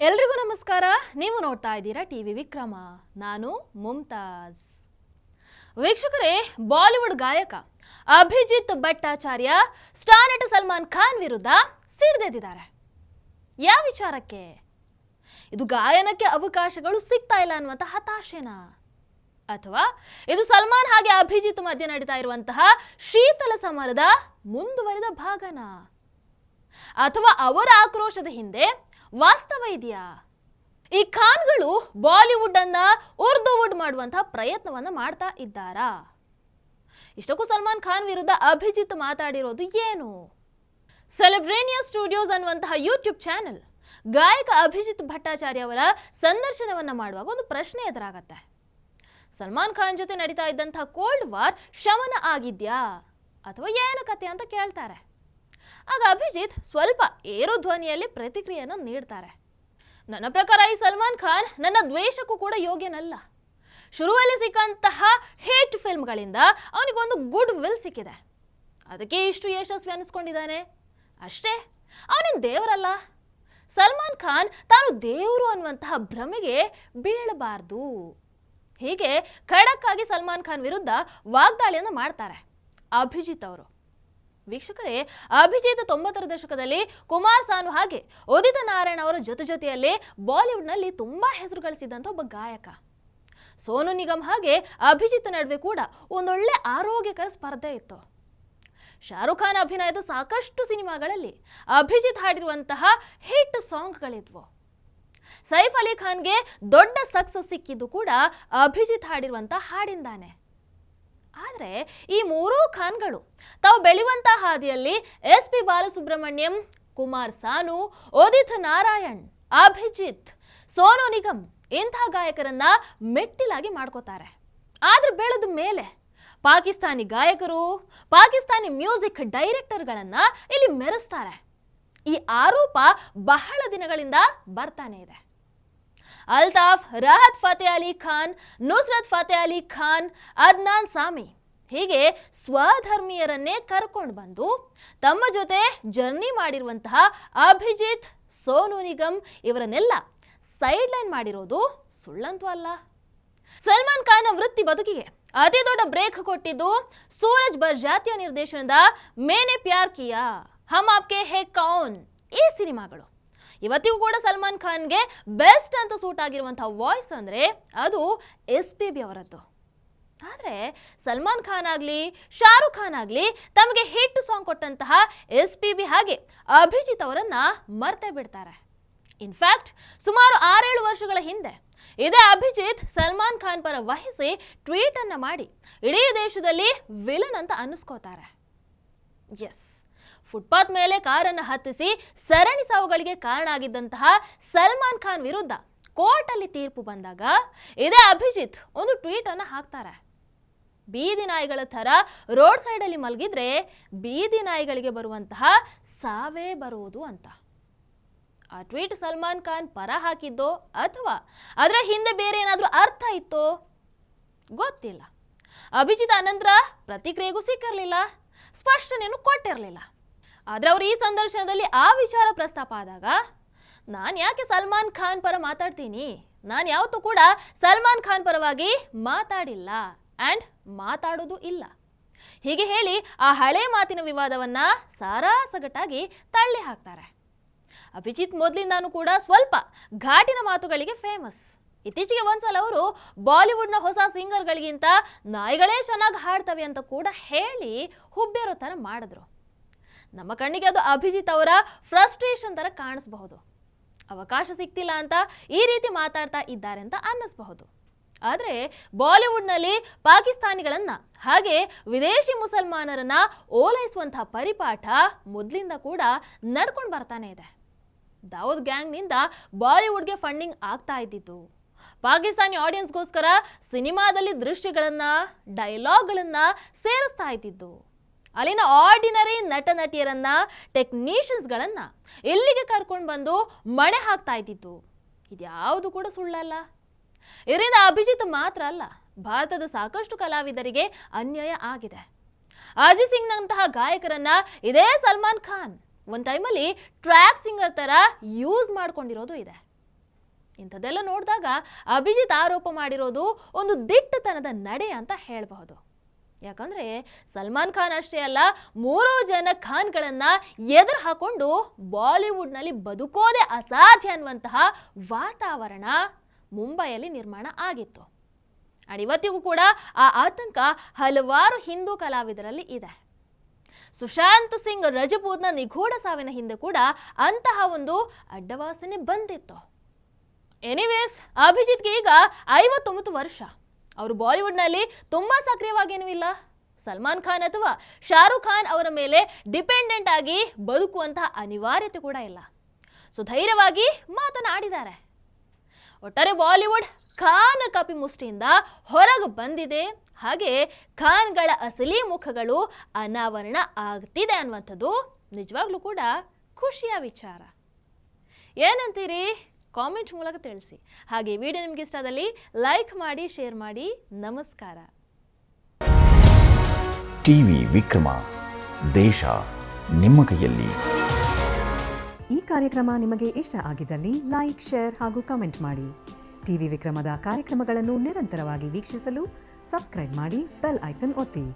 ಎಲ್ರಿಗೂ ನಮಸ್ಕಾರ. ನೀವು ನೋಡ್ತಾ ಇದ್ದೀರಾ ಟಿ ವಿ ವಿಕ್ರಮ. ನಾನು ಮುಮ್ತಾಜ್ ವೀಕ್ಷಕರೇ, ಬಾಲಿವುಡ್ ಗಾಯಕ ಅಭಿಜಿತ್ ಭಟ್ಟಾಚಾರ್ಯ ಸ್ಟಾರ್ ನಟ ಸಲ್ಮಾನ್ ಖಾನ್ ವಿರುದ್ಧ ಸಿಡಿದೆದ್ದಿದ್ದಾರೆ. ಯಾವ ವಿಚಾರಕ್ಕೆ? ಇದು ಗಾಯನಕ್ಕೆ ಅವಕಾಶಗಳು ಸಿಗ್ತಾ ಇಲ್ಲ ಅನ್ನುವಂಥ ಹತಾಶೆನಾ? ಅಥವಾ ಇದು ಸಲ್ಮಾನ್ ಹಾಗೆ ಅಭಿಜಿತ್ ಮಧ್ಯೆ ನಡೀತಾ ಇರುವಂತಹ ಶೀತಲ ಸಮರದ ಮುಂದುವರಿದ ಭಾಗನ? ಅಥವಾ ಅವರ ಆಕ್ರೋಶದ ಹಿಂದೆ ವಾಸ್ತವ ಇದೆಯಾ? ಈ ಖಾನ್ಗಳು ಬಾಲಿವುಡ್ ಅನ್ನ ಉರ್ದುವುಡ್ ಮಾಡುವಂತಹ ಪ್ರಯತ್ನವನ್ನ ಮಾಡ್ತಾ ಇದ್ದಾರಾ? ಇಷ್ಟಕ್ಕೂ ಸಲ್ಮಾನ್ ಖಾನ್ ವಿರುದ್ಧ ಅಭಿಜಿತ್ ಮಾತಾಡಿರೋದು ಏನು? ಸೆಲೆಬ್ರೇನಿಯಾ ಸ್ಟುಡಿಯೋಸ್ ಅನ್ನುವಂತಹ ಯೂಟ್ಯೂಬ್ ಚಾನೆಲ್ ಗಾಯಕ ಅಭಿಜಿತ್ ಭಟ್ಟಾಚಾರ್ಯ ಅವರ ಸಂದರ್ಶನವನ್ನ ಮಾಡುವಾಗ ಒಂದು ಪ್ರಶ್ನೆ ಎದುರಾಗತ್ತೆ. ಸಲ್ಮಾನ್ ಖಾನ್ ಜೊತೆ ನಡೀತಾ ಇದ್ದಂತಹ ಕೋಲ್ಡ್ ವಾರ್ ಶಮನ ಆಗಿದ್ಯಾ ಅಥವಾ ಏನು ಕತೆ ಅಂತ ಕೇಳ್ತಾರೆ. ಆಗ ಅಭಿಜಿತ್ ಸ್ವಲ್ಪ ಏರು ಧ್ವನಿಯಲ್ಲಿ ಪ್ರತಿಕ್ರಿಯೆಯನ್ನು ನೀಡ್ತಾರೆ. ನನ್ನ ಪ್ರಕಾರ ಈ ಸಲ್ಮಾನ್ ಖಾನ್ ನನ್ನ ದ್ವೇಷಕ್ಕೂ ಕೂಡ ಯೋಗ್ಯನಲ್ಲ. ಶುರುವಲ್ಲಿ ಸಿಕ್ಕಂತಹ ಹೇಟ್ ಫಿಲ್ಮ್ಗಳಿಂದ ಅವನಿಗೊಂದು ಗುಡ್ ವಿಲ್ ಸಿಕ್ಕಿದೆ. ಅದಕ್ಕೆ ಇಷ್ಟು ಯಶಸ್ವಿ ಅನಿಸ್ಕೊಂಡಿದ್ದಾನೆ. ಅಷ್ಟೇ, ಅವನೇನು ದೇವರಲ್ಲ? ಸಲ್ಮಾನ್ ಖಾನ್ ತಾನು ದೇವರು ಅನ್ನುವಂತಹ ಭ್ರಮೆಗೆ ಬೀಳಬಾರ್ದು. ಹೀಗೆ ಖಡಕ್ಕಾಗಿ ಸಲ್ಮಾನ್ ಖಾನ್ ವಿರುದ್ಧ ವಾಗ್ದಾಳಿಯನ್ನು ಮಾಡ್ತಾರೆ ಅಭಿಜಿತ್ ಅವರು. ವೀಕ್ಷಕರೇ, ಅಭಿಜಿತ್ ತೊಂಬತ್ತರ ದಶಕದಲ್ಲಿ ಕುಮಾರ್ ಸಾನು ಹಾಗೆ ಉದಿತ ನಾರಾಯಣ ಅವರ ಜೊತೆ ಜೊತೆಯಲ್ಲಿ ಬಾಲಿವುಡ್ನಲ್ಲಿ ತುಂಬಾ ಹೆಸರು ಗಳಿಸಿದಂಥ ಒಬ್ಬ ಗಾಯಕ. ಸೋನು ನಿಗಮ್ ಹಾಗೆ ಅಭಿಜಿತ್ ನಡುವೆ ಕೂಡ ಒಂದೊಳ್ಳೆ ಆರೋಗ್ಯಕರ ಸ್ಪರ್ಧೆ ಇತ್ತು. ಶಾರುಖ್ ಖಾನ್ ಅಭಿನಯದ ಸಾಕಷ್ಟು ಸಿನಿಮಾಗಳಲ್ಲಿ ಅಭಿಜಿತ್ ಹಾಡಿರುವಂತಹ ಹಿಟ್ ಸಾಂಗ್ಗಳಿದ್ವು. ಸೈಫ್ ಅಲಿ ಖಾನ್ಗೆ ದೊಡ್ಡ ಸಕ್ಸಸ್ ಸಿಕ್ಕಿದ್ದು ಕೂಡ ಅಭಿಜಿತ್ ಹಾಡಿರುವಂತಹ ಹಾಡಿಂದಾನೆ. ಆದರೆ ಈ ಮೂರೂ ಖಾನ್ಗಳು ತಾವು ಬೆಳೆಯುವಂಥ ಹಾದಿಯಲ್ಲಿ ಎಸ್ ಪಿ ಬಾಲಸುಬ್ರಹ್ಮಣ್ಯಂ, ಕುಮಾರ್ ಸಾನು, ಓದಿತ್ ನಾರಾಯಣ್, ಅಭಿಜಿತ್, ಸೋನು ನಿಗಮ್ ಇಂಥ ಗಾಯಕರನ್ನ ಮೆಟ್ಟಿಲಾಗಿ ಮಾಡ್ಕೋತಾರೆ. ಆದ್ರೆ ಬೆಳೆದ ಮೇಲೆ ಪಾಕಿಸ್ತಾನಿ ಗಾಯಕರು, ಪಾಕಿಸ್ತಾನಿ ಮ್ಯೂಸಿಕ್ ಡೈರೆಕ್ಟರ್ಗಳನ್ನ ಇಲ್ಲಿ ಮೆರೆಸ್ತಾರೆ. ಈ ಆರೋಪ ಬಹಳ ದಿನಗಳಿಂದ ಬರ್ತಾನೆ ಇದೆ. ಅಲ್ತಾಫ್, ರಾಹತ್ ಫತೇ ಅಲಿ ಖಾನ್, ನುಸ್ರತ್ ಫತೇ ಅಲಿ ಖಾನ್, ಅದ್ನಾನ್ ಸಾಮಿ. ಹೀಗೆ ಸ್ವಧರ್ಮೀಯರನ್ನೇ ಕರ್ಕೊಂಡು ಬಂದು ತಮ್ಮ ಜೊತೆ ಜರ್ನಿ ಮಾಡಿರುವಂತಹ ಅಭಿಜಿತ್, ಸೋನು ನಿಗಮ್ ಇವರನ್ನೆಲ್ಲ ಸೈಡ್ ಲೈನ್ ಮಾಡಿರೋದು ಸುಳ್ಳಂತೂ ಅಲ್ಲ. ಸಲ್ಮಾನ್ ಖಾನ್ ವೃತ್ತಿ ಬದುಕಿಗೆ ಅತಿ ದೊಡ್ಡ ಬ್ರೇಕ್ ಕೊಟ್ಟಿದ್ದು ಸೂರಜ್ ಬರ್ಜಾತಿಯ ನಿರ್ದೇಶನದ ಮೇನೆ ಪ್ಯಾರ್ ಕಿಯಾ, ಹಮ್ ಆಪ್ಕೆ ಹೇ ಕೌನ್ ಈ ಸಿನಿಮಾಗಳು. ಇವತ್ತಿಗೂ ಕೂಡ ಸಲ್ಮಾನ್ ಖಾನ್ಗೆ ಬೆಸ್ಟ್ ಅಂತ ಸೂಟ್ ಆಗಿರುವಂಥ ವಾಯ್ಸ್ ಅಂದರೆ ಅದು ಎಸ್ ಪಿ ಬಿ ಅವರದ್ದು. ಆದರೆ ಸಲ್ಮಾನ್ ಖಾನ್ ಆಗಲಿ, ಶಾರುಖ್ ಖಾನ್ ಆಗಲಿ ತಮಗೆ ಹಿಟ್ ಸಾಂಗ್ ಕೊಟ್ಟಂತಹ ಎಸ್ ಪಿ ಬಿ ಹಾಗೆ ಅಭಿಜಿತ್ ಅವರನ್ನ ಮರ್ತೇ ಬಿಡ್ತಾರೆ. ಇನ್ಫ್ಯಾಕ್ಟ್ ಸುಮಾರು ಆರೇಳು ವರ್ಷಗಳ ಹಿಂದೆ ಇದೇ ಅಭಿಜಿತ್ ಸಲ್ಮಾನ್ ಖಾನ್ ಪರ ವಹಿಸಿ ಟ್ವೀಟನ್ನು ಮಾಡಿ ಇಡೀ ದೇಶದಲ್ಲಿ ವಿಲನ್ ಅಂತ ಅನ್ನಿಸ್ಕೋತಾರೆ. ಎಸ್ ಫುಟ್ಪಾತ್ ಮೇಲೆ ಕಾರನ್ನು ಹತ್ತಿಸಿ ಸರಣಿ ಸಾವುಗಳಿಗೆ ಕಾರಣ ಆಗಿದ್ದಂತಹ ಸಲ್ಮಾನ್ ಖಾನ್ ವಿರುದ್ಧ ಕೋರ್ಟಲ್ಲಿ ತೀರ್ಪು ಬಂದಾಗ ಇದೇ ಅಭಿಜಿತ್ ಒಂದು ಟ್ವೀಟ್ ಅನ್ನು ಹಾಕ್ತಾರೆ. ಬೀದಿ ನಾಯಿಗಳ ಥರ ರೋಡ್ ಸೈಡಲ್ಲಿ ಮಲಗಿದ್ರೆ ಬೀದಿ ನಾಯಿಗಳಿಗೆ ಬರುವಂತಹ ಸಾವೇ ಬರುವುದು ಅಂತ. ಆ ಟ್ವೀಟ್ ಸಲ್ಮಾನ್ ಖಾನ್ ಪರ ಹಾಕಿದ್ದೋ ಅಥವಾ ಅದರ ಹಿಂದೆ ಬೇರೆ ಏನಾದರೂ ಅರ್ಥ ಇತ್ತೋ ಗೊತ್ತಿಲ್ಲ. ಅಭಿಜಿತ್ ಅನಂತರ ಪ್ರತಿಕ್ರಿಯೆಗೂ ಸಿಕ್ಕಿರಲಿಲ್ಲ ಸ್ಪಷ್ಟನೆಯನ್ನು ಕೊಟ್ಟಿರಲಿಲ್ಲ. ಆದರೆ ಅವರು ಈ ಸಂದರ್ಶನದಲ್ಲಿ ಆ ವಿಚಾರ ಪ್ರಸ್ತಾಪ ಆದಾಗ, ನಾನು ಯಾಕೆ ಸಲ್ಮಾನ್ ಖಾನ್ ಪರ ಮಾತಾಡ್ತೀನಿ? ನಾನು ಯಾವತ್ತೂ ಕೂಡ ಸಲ್ಮಾನ್ ಖಾನ್ ಪರವಾಗಿ ಮಾತಾಡಿಲ್ಲ ಆ್ಯಂಡ್ ಮಾತಾಡೋದು ಇಲ್ಲ. ಹೀಗೆ ಹೇಳಿ ಆ ಹಳೆ ಮಾತಿನ ವಿವಾದವನ್ನು ಸಾರಾಸಗಟಾಗಿ ತಳ್ಳಿ ಹಾಕ್ತಾರೆ. ಅಭಿಜಿತ್ ಮೊದಲಿಂದಾನು ಕೂಡ ಸ್ವಲ್ಪ ಘಾಟಿನ ಮಾತುಗಳಿಗೆ ಫೇಮಸ್ ಇತ್ತೀಚೆಗೆ ಒಂದ್ಸಲ ಅವರು ಬಾಲಿವುಡ್ನ ಹೊಸ ಸಿಂಗರ್ಗಳಿಗಿಂತ ನಾಯಿಗಳೇ ಚೆನ್ನಾಗಿ ಹಾಡ್ತವೆ ಅಂತ ಕೂಡ ಹೇಳಿ ಹುಬ್ಬೇರೋ ಥರ ಮಾಡಿದ್ರು. ನಮ್ಮ ಕಣ್ಣಿಗೆ ಅದು ಅಭಿಜಿತ್ ಅವರ ಫ್ರಸ್ಟ್ರೇಷನ್ ಥರ ಕಾಣಿಸ್ಬಹುದು. ಅವಕಾಶ ಸಿಗ್ತಿಲ್ಲ ಅಂತ ಈ ರೀತಿ ಮಾತಾಡ್ತಾ ಇದ್ದಾರೆ ಅಂತ ಅನ್ನಿಸ್ಬಹುದು. ಆದರೆ ಬಾಲಿವುಡ್ನಲ್ಲಿ ಪಾಕಿಸ್ತಾನಿಗಳನ್ನು, ಹಾಗೆ ವಿದೇಶಿ ಮುಸಲ್ಮಾನರನ್ನು ಓಲೈಸುವಂಥ ಪರಿಪಾಠ ಮೊದಲಿಂದ ಕೂಡ ನಡ್ಕೊಂಡು ಬರ್ತಾನೆ ಇದೆ. ದಾವೂದ್ ಗ್ಯಾಂಗ್ನಿಂದ ಬಾಲಿವುಡ್ಗೆ ಫಂಡಿಂಗ್ ಆಗ್ತಾ ಇದ್ದಿತ್ತು ಪಾಕಿಸ್ತಾನಿ ಆಡಿಯನ್ಸ್ಗೋಸ್ಕರ ಸಿನಿಮಾದಲ್ಲಿ ದೃಶ್ಯಗಳನ್ನು ಡೈಲಾಗ್ಗಳನ್ನು ಸೇರಿಸ್ತಾ ಇದ್ದಿದ್ದು. ಅಲ್ಲಿನ ಆರ್ಡಿನರಿ ನಟ ನಟಿಯರನ್ನ ಟೆಕ್ನಿಷಿಯನ್ಸ್ಗಳನ್ನ ಎಲ್ಲಿಗೆ ಕರ್ಕೊಂಡು ಬಂದು ಮಣೆ ಹಾಕ್ತಾ ಇದ್ದಿತ್ತು ಇದ್ಯಾವುದು ಕೂಡ ಸುಳ್ಳಲ್ಲ. ಇದರಿಂದ ಅಭಿಜಿತ್ ಮಾತ್ರ ಅಲ್ಲ, ಭಾರತದ ಸಾಕಷ್ಟು ಕಲಾವಿದರಿಗೆ ಅನ್ಯಾಯ ಆಗಿದೆ. ಅಜಿತ್ ಸಿಂಗ್ನಂತಹ ಗಾಯಕರನ್ನ ಇದೇ ಸಲ್ಮಾನ್ ಖಾನ್ ಒಂದು ಟೈಮಲ್ಲಿ ಟ್ರ್ಯಾಕ್ ಸಿಂಗರ್ ಥರ ಯೂಸ್ ಮಾಡ್ಕೊಂಡಿರೋದು ಇದೆ. ಇಂಥದ್ದೆಲ್ಲ ನೋಡಿದಾಗ ಅಭಿಜಿತ್ ಆರೋಪ ಮಾಡಿರೋದು ಒಂದು ದಿಟ್ಟತನದ ನಡೆ ಅಂತ ಹೇಳಬಹುದು. ಯಾಕಂದ್ರೆ ಸಲ್ಮಾನ್ ಖಾನ್ ಅಷ್ಟೇ ಅಲ್ಲ, ಮೂರು ಜನ ಖಾನ್ಗಳನ್ನು ಎದುರು ಹಾಕೊಂಡು ಬಾಲಿವುಡ್ನಲ್ಲಿ ಬದುಕೋದೇ ಅಸಾಧ್ಯ ಅನ್ನುವಂತಹ ವಾತಾವರಣ ಮುಂಬೈಯಲ್ಲಿ ನಿರ್ಮಾಣ ಆಗಿತ್ತು. ಅಂಡ್ ಇವತ್ತಿಗೂ ಕೂಡ ಆ ಆತಂಕ ಹಲವಾರು ಹಿಂದೂ ಕಲಾವಿದರಲ್ಲಿ ಇದೆ. ಸುಶಾಂತ್ ಸಿಂಗ್, ರಜಪೂತ್ನ ನಿಗೂಢ ಸಾವಿನ ಹಿಂದೆ ಕೂಡ ಅಂತಹ ಒಂದು ಅಡ್ಡವಾಸನೆ ಬಂದಿತ್ತು. ಎನಿವೇಸ್ ಅಭಿಜಿತ್ಗೆ ಈಗ ಐವತ್ತೊಂಬತ್ತು ವರ್ಷ. ಅವರು ಬಾಲಿವುಡ್ನಲ್ಲಿ ತುಂಬ ಸಕ್ರಿಯವಾಗೇನೂ ಇಲ್ಲ. ಸಲ್ಮಾನ್ ಖಾನ್ ಅಥವಾ ಶಾರುಖ್ ಖಾನ್ ಅವರ ಮೇಲೆ ಡಿಪೆಂಡೆಂಟ್ ಆಗಿ ಬದುಕುವಂತಹ ಅನಿವಾರ್ಯತೆ ಕೂಡ ಇಲ್ಲ. ಸೊ ಧೈರ್ಯವಾಗಿ ಮಾತನಾಡಿದ್ದಾರೆ. ಒಟ್ಟಾರೆ ಬಾಲಿವುಡ್ ಖಾನ್ ಕಪಿ ಮುಷ್ಟಿಯಿಂದ ಹೊರಗೆ ಬಂದಿದೆ. ಹಾಗೆ ಖಾನ್ಗಳ ಅಸಲಿ ಮುಖಗಳು ಅನಾವರಣ ಆಗ್ತಿದೆ ಅನ್ನುವಂಥದ್ದು ನಿಜವಾಗ್ಲೂ ಕೂಡ ಖುಷಿಯ ವಿಚಾರ. ಏನಂತೀರಿ? ಕಾಮೆಂಟ್ ಮೂಲಕ ತಿಳಿಸಿ. ಹಾಗೆ ವಿಡಿಯೋ ನಿಮಗೆ ಇಷ್ಟ ಆದಲ್ಲಿ ಲೈಕ್ ಮಾಡಿ ಶೇರ್ ಮಾಡಿ. ನಮಸ್ಕಾರ. ಟಿವಿ ವಿಕ್ರಮ ದೇಶ ನಿಮ್ಮ ಕೈಯಲ್ಲಿ. ಈ ಕಾರ್ಯಕ್ರಮ ನಿಮಗೆ ಇಷ್ಟ ಆಗಿದ್ದಲ್ಲಿ ಲೈಕ್ ಶೇರ್ ಹಾಗೂ ಕಮೆಂಟ್ ಮಾಡಿ. ಟಿವಿ ವಿಕ್ರಮದ ಕಾರ್ಯಕ್ರಮಗಳನ್ನು ನಿರಂತರವಾಗಿ ವೀಕ್ಷಿಸಲು ಸಬ್ಸ್ಕ್ರೈಬ್ ಮಾಡಿ ಬೆಲ್ ಐಕನ್ ಒತ್ತಿ.